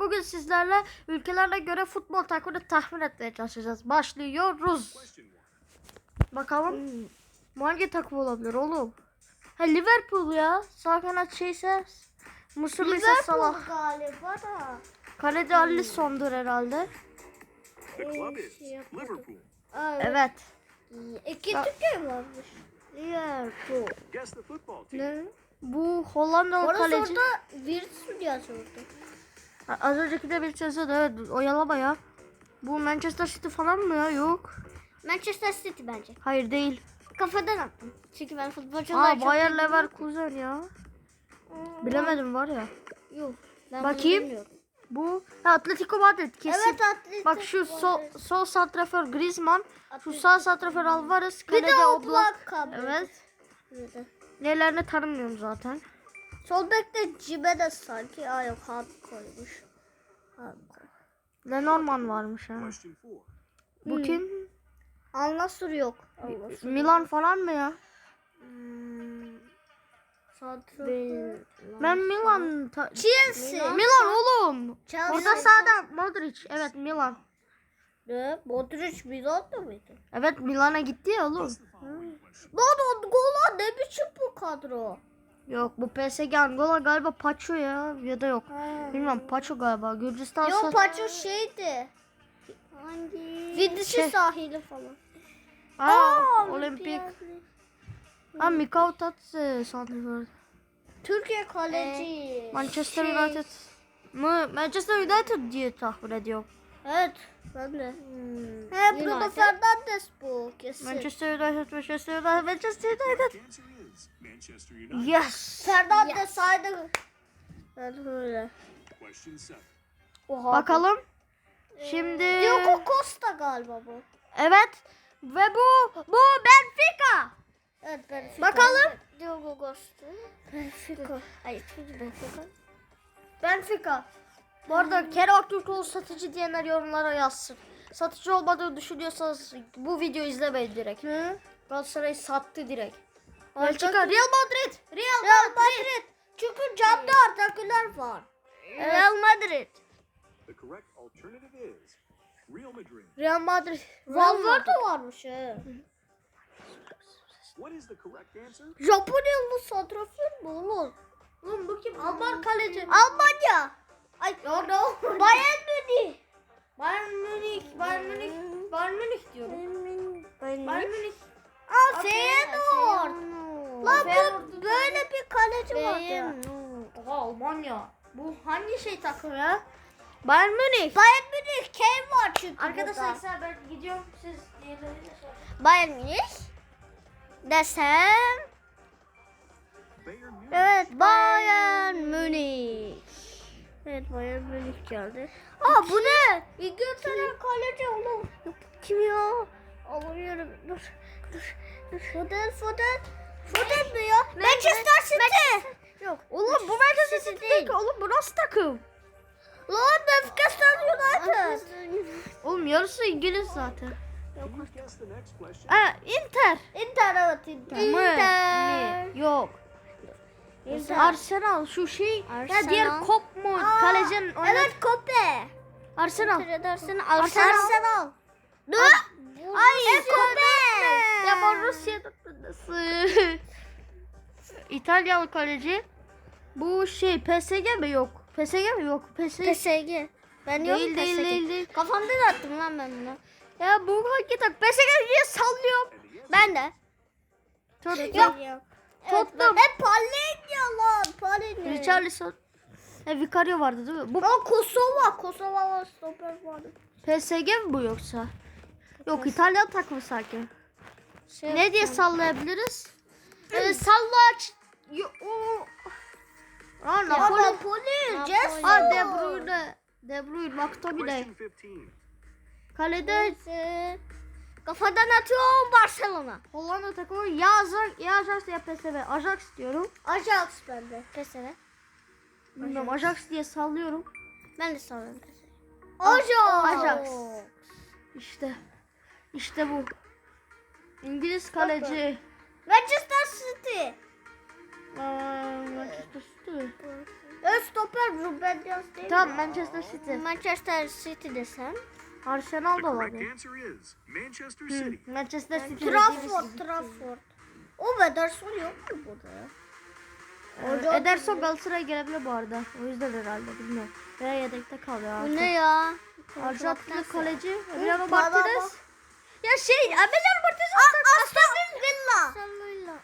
bugün sizlerle ülkelerine göre futbol takımını tahmin etmeye çalışacağız. Başlıyoruz. Bakalım bu hangi takım olabilir oğlum? Ha Liverpool ya. Sağ kanat şeyse Mısır ise Salah. galiba da. Kaleci Alisson'dur herhalde. Şey. Liverpool. Evet. İki Türkiye varmış? Liverpool. Guess the football team. Ne? Bu Hollandalı Orası kaleci. orada Virtus mu yazıyordu? Ha, Az önceki de bir yazıyordu evet. Oyalama ya. Bu Manchester City falan mı ya? Yok. Manchester City bence. Hayır değil. Kafadan attım. Çünkü ben futbolcuları Aa çok Bayer Leverkusen ya. Bilemedim var ya. Yok. Ben Bakayım. Bu ha, Atletico Madrid kesin. Evet Atletico. Bak şu sol, sol santrafor Griezmann, şu Atletico. sağ santrafor Alvarez, Bir de Oblak. Evet. Nelerini tanımıyorum zaten. Sol bekte Cibe de sanki. Aa yok Han koymuş. Koy. Lenormand varmış ha. Bu kim? Al Nassr yok. Al Nassr. Milan falan mı ya? Hmm. Ben Milan Chelsea. Milan oğlum. Chelsea. Orada sağda Modric. Evet Milan. Ne? Modric Milan'da mıydı? Evet Milan'a gitti ya oğlum. Question? Lan o gola ne biçim bu kadro? Yok bu PSG Angola galiba Paço ya ya da yok. Bilmem Paço galiba. Gürcistan Yok Paço şeydi. Hangi? Vidişi Şey- sahili falan. Aa, Olimpik. Ha Mikau Tatsı santrafor. Türkiye kaleci. Manchester Şey- United mı? Manchester United diye tahmin ediyorum. Evet. Ben de. He Bruno United. Fernandes bu kesin. Manchester United, Manchester United, Manchester United. Yes. Fernandes saydı. Ben öyle. Oha. Bakalım. Şimdi Diogo Costa galiba bu. evet ve bu bu Benfica. Evet Benfica. Bakalım. Diogo Costa. Benfica. Hayır çünkü Benfica. Benfica. Bu arada Kero Aktürkoğlu satıcı diyenler yorumlara yazsın. Satıcı olmadığını düşünüyorsanız bu videoyu izlemeyin direkt. Hı? Galatasaray sattı direkt. Belçika. Real Madrid. Real, Real Madrid. Madrid. Çünkü camda Ardakiler var. Real Madrid. Real Madrid. Real Madrid. Valverde varmış he. Japonyalı santrafor mu oğlum? Oğlum bu kim? Alman kaleci. Almanya. Ay ne oldu? Bayern Münih. Bayern Münih, Bayern Münih, Bayern Münih diyorum. Bayern Münih. Aa Feyenoord. Feyenoord. bu böyle bir kaleci vardı. Oha Almanya. Bu hangi şey takım ya? Bayern Münih. Bayern Münih Kane var çünkü Arkadaşlar burada. ben gidiyorum siz diğerleriyle şey. Bayern Münih desem evet Bayern Münih. Evet Bayern Münih geldi. Aa bu ne? İngiltere kaleci oğlum. Yok, Kim ya? Alamıyorum. Dur. Dur. Dur. Foden Foden. Foden mi ya? Manchester City. Yok. Oğlum bu Manchester City değil oğlum bu nasıl takım? Lan Manchester United. Oğlum yarısı İngiliz zaten. Question? Ha Inter. Inter evet Inter. Mı? Mi? Yok. Inter. Arsenal şu şey. Ya Arsenal. diğer Kop mu? Kalecinin oynadığı- Evet Kope. Arsenal. Arsenal. Arsenal. Arsenal. Ne? Ay Kope. Ya bu Rusya'da nasıl? İtalyalı kaleci. Bu şey PSG mi yok? PSG mi yok? PSG. PSG. Ben yok Değil değil değil değil. Kafamdan attım lan ben bunu. Ya bu tak? PSG diye sallıyorum. Ben de. Tottenham. Yok. Tottenham. Hep Palenya lan. Palenya. Richarlison. E, Vicario vardı değil mi? Bu Aa Kosova. Kosova var. Stoper vardı. PSG mi bu yoksa? Yok İtalyan takımı sanki. Şey Ne diye sallayabiliriz? Ee, sallaç. Yo, o. Aa Napoli. Napoli. Jesse. Aa De Bruyne. De Bruyne. McTominay. question 15. Kafadan atıyorum Barcelona. Hollanda takımı ya Ajax ya Ajax ya PSV. Ajax diyorum. Ajax bende. PSV. Bilmiyorum Ajax diye sallıyorum. Ben de PSV. Ajax. Ajax. İşte. İşte bu. İngiliz kaleci. Manchester City. Aa, Manchester City. Ön stoper Ruben Dias değil Tamam? Manchester City. Manchester City desem. Arsenal The da correct olabilir. answer is Manchester Hı, City. Manchester City. Trafford, Trafford. O Ederson yok mu burada? Ee, Ederson Galatasaray'a gelebilir bu arada. O yüzden herhalde bilmiyorum. Veya yedekte kalıyor Bu artık. ne ya? Arjantinli kaleci Emiliano Martinez. Ya şey Emiliano Martinez. Aston Villa. Aston Villa.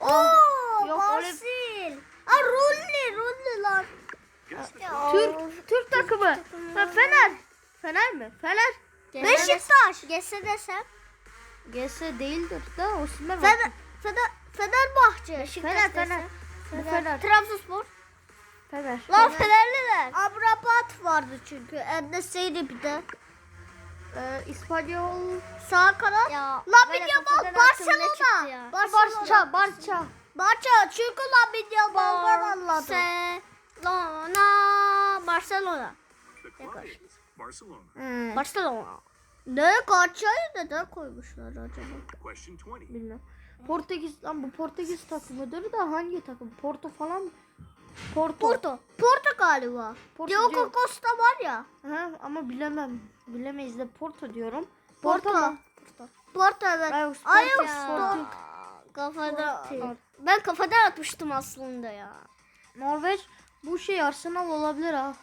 Oo, Yok, öyle- Barsil. Aa, Rolli, Rolli lan. Guess the Ya. Türk Türk takımı. Ha, Fener. Fener? Fener. Beşiktaş. Gese desem. GS değildir de Osman Fener, Fener, Fenerbahçe. Beşiktaş Fener, desem. Fener. Bu Fener. Trabzonspor. Fener. Lan Fenerliler. Amrabat vardı çünkü. Endeseydi bir de. Ee, İspanyol. Sağ kanat. Ya, böyle Yamal Barcelona. Barça, Barça. Barça çünkü Lamine Yamal'dan anladım. Barcelona. Barcelona. İs Barcelona. Hmm, Barcelona. Ne Barça'yı neden koymuşlar acaba? Question 20. bilmiyorum. Portekiz lan bu Portekiz takımıdır da hangi takım? Porto falan mı? Porto. Porto. Porto galiba. Porto Diogo diyor. Costa var ya. Ha, ama bilemem. Bilemeyiz de Porto diyorum. Porto. Porto mu? Porto evet. Ay yok Sporting. Kafada. Porto. Ben kafadan atmıştım aslında ya. Norveç bu şey Arsenal olabilir ha.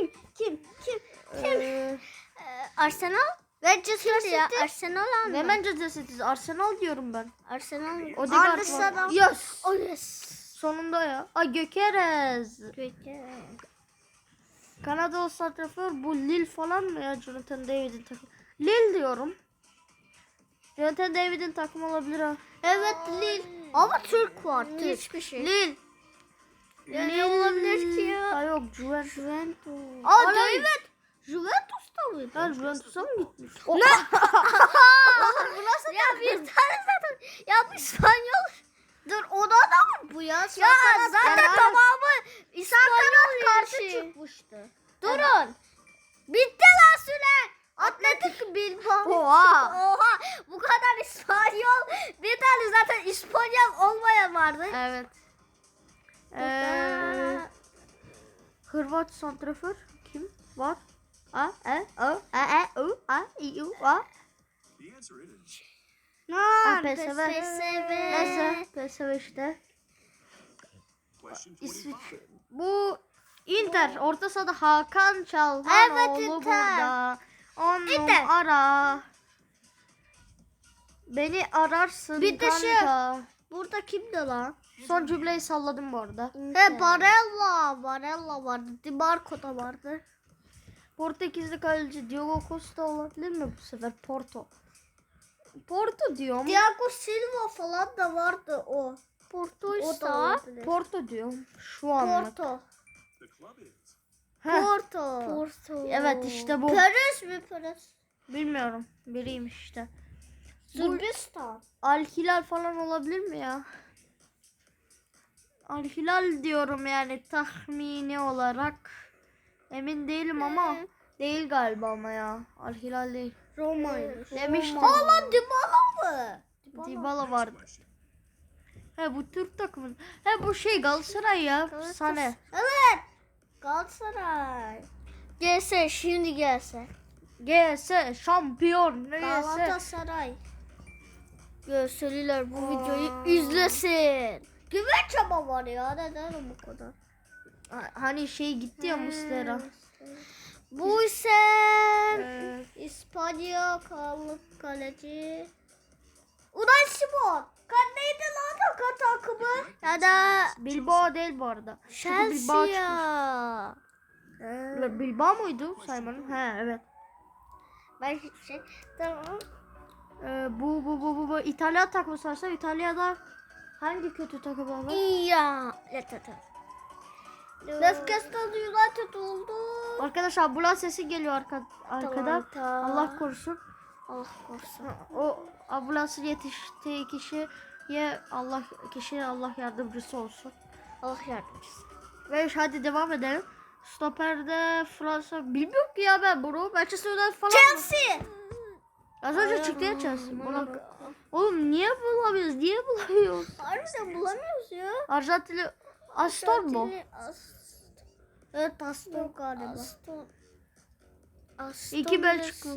Kim? Kim? Kim? Ee, Ee, Arsenal? Manchester City. ya. Arsenal ve mı? Manchester City. Arsenal diyorum ben. Arsenal? Odegaard var. Yes. Oh yes. Sonunda ya. Ay Gökerez. Peki. Kanada santrafor bu Lille falan mı ya Jonathan David'in takımı? Lille diyorum. Jonathan David'in takımı olabilir ha. Evet Lille. Ama Türk var. Türk. Hiçbir şey. Lille. Ya ne olabilir ki ya? Ha yok Juventus. Juventus. Aa Ay. David. Juventus'ta mıydı? Ha Juventus'a mı gitmiş? Ne? Oğlum bu nasıl ya bir tane zaten. Ya bu İspanyol. Dur ona da mı bu ya? Ya zaten tamamı İspanyol karşı çıkmıştı. Durun. Bitti lan süre. Atletik Bilbao. Oha. Oha. Bu kadar İspanyol. Bir tane zaten İspanyol olmayan vardı. Evet. Ee, Hırvat santrafor kim var? A, E, O, A, E, U, A, I, U, A. Lan PSV. PSV. Neyse, PSV işte. question 25. İsviçre. Bu Inter. Orta sahada Hakan Çalhanoğlu Evet, Inter. burada. Onu Inter. ara. Beni ararsın Bir de şey- kanka. Burada kimdi lan? Son cümleyi salladım bu arada. He Barella. Barella vardı. Di Marco da vardı. Portekizli kaleci Diogo Costa olabilir mi bu sefer? Porto. Porto diyorum. Thiago Silva falan da vardı o. Porto'ysa. Porto diyorum. Şu an. Porto. İs Porto. Porto. Evet, işte bu. Perez mi Perez? Bilmiyorum. Biriymiş işte. Sırbistan. Al Hilal falan olabilir mi ya? Al Hilal diyorum yani tahmini olarak. Emin değilim ama değil galiba ama ya. Al Hilal değil. Roma'ymış. Demiştim. Aa lan Dybala mı? Dybala vardı. He bu Türk takımı. He bu şey Galatasaray ya. Sane. Evet. Galatasaray. Gelse şimdi gelse. GS şampiyon. Ne? Galatasaray. Görseliler bu videoyu izlesin. Güven çaba var ya neden bu kadar? Ha- Hani şey gitti ya Muslera. Bu ise Ee, İspanya kalıp kaleci. Unai Simon. Kan neydi lan o kan takımı? Ya da Bilbao değil bu arada. Chelsea ya. Ulan Bilbao muydu Simon'un? He evet. Ben şey. Tamam. Ee, bu bu bu bu bu İtalya takımı sorsa İtalya'da hangi kötü takım var? Ya. Newcastle United oldu. Arkadaşlar ambulans sesi geliyor arka, arkada. Tamam, tamam. Allah korusun. Allah korusun. O ambulansın yetiştiği kişiye Allah kişiye Allah yardımcısı olsun. Allah yardımcısı. Ve hadi devam edelim. Stoper'de Fransa bilmiyorum ki ya ben bunu. Manchester United falan. Chelsea. Az önce çıktı ya Chelsea. Buna... Oğlum niye bulamıyoruz? Niye bulamıyoruz? Harbiden bulamıyoruz ya. Arjantinli Aston mu? Tatili Ast- Evet Aston galiba. Aston. Aston İki Belçika.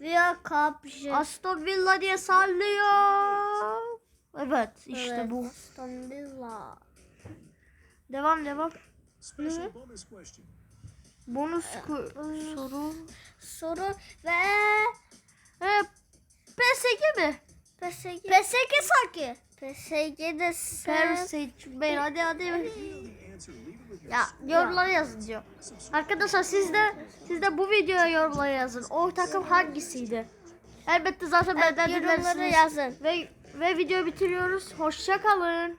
Veya Kapje. Aston Villa diye sallıyor. Evet işte Evet, bu. Aston Villa. Devam devam. Bonus question. Bonus soru. Soru ve He, PSG mi? PSG. PSG sanki. PSG'de sen. Paris Bey hadi hadi. Ya yorumlara yazın diyor. Arkadaşlar siz de siz de bu videoya yorumlara yazın. O takım hangisiydi? Elbette zaten benden yorumlara dinlersiniz. yazın. Ve ve videoyu bitiriyoruz. Hoşça kalın.